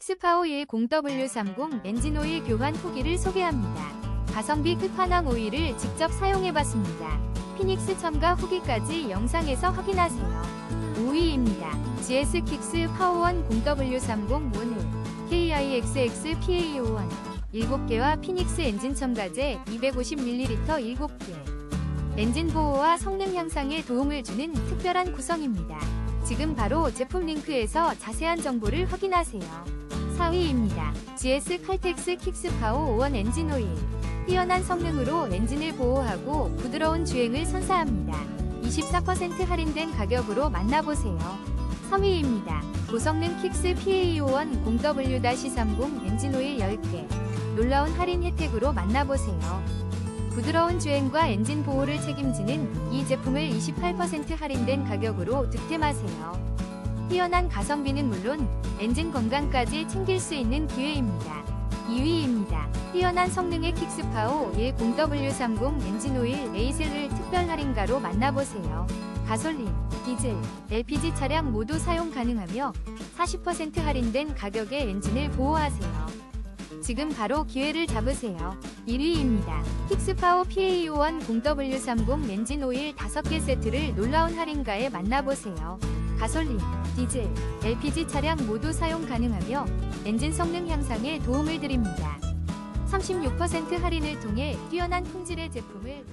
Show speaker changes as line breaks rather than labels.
킥스파워 10W30 엔진오일 교환 후기를 소개합니다. 가성비 끝판왕 오일을 직접 사용해봤습니다. 피닉스 첨가 후기까지 영상에서 확인하세요. 5위입니다. GS 킥스 파워원 0W30 원을 KIXX PA51 7개와 피닉스 엔진 첨가제 250ml 7개 엔진 보호와 성능 향상에 도움을 주는 특별한 구성입니다. 지금 바로 제품 링크에서 자세한 정보를 확인하세요. 4위입니다. GS 칼텍스 킥스파워 5원 엔진 오일. 뛰어난 성능으로 엔진을 보호하고 부드러운 주행을 선사합니다. 24% 할인된 가격으로 만나보세요. 3위입니다. 고성능 킥스 PA51 0W-30 엔진 오일 10개. 놀라운 할인 혜택으로 만나보세요. 부드러운 주행과 엔진 보호를 책임지는 이 제품을 28% 할인된 가격으로 득템하세요. 뛰어난 가성비는 물론 엔진 건강까지 챙길 수 있는 기회입니다. 2위입니다. 뛰어난 성능의 킥스파워 10W30 엔진오일 에이셀을 특별 할인가로 만나보세요. 가솔린, 디젤, LPG 차량 모두 사용 가능하며 40% 할인된 가격에 엔진을 보호하세요. 지금 바로 기회를 잡으세요. 1위입니다. 킥스파워 PA51 0W30 엔진 오일 5개 세트를 놀라운 할인가에 만나보세요. 가솔린, 디젤, LPG 차량 모두 사용 가능하며 엔진 성능 향상에 도움을 드립니다. 36% 할인을 통해 뛰어난 품질의 제품을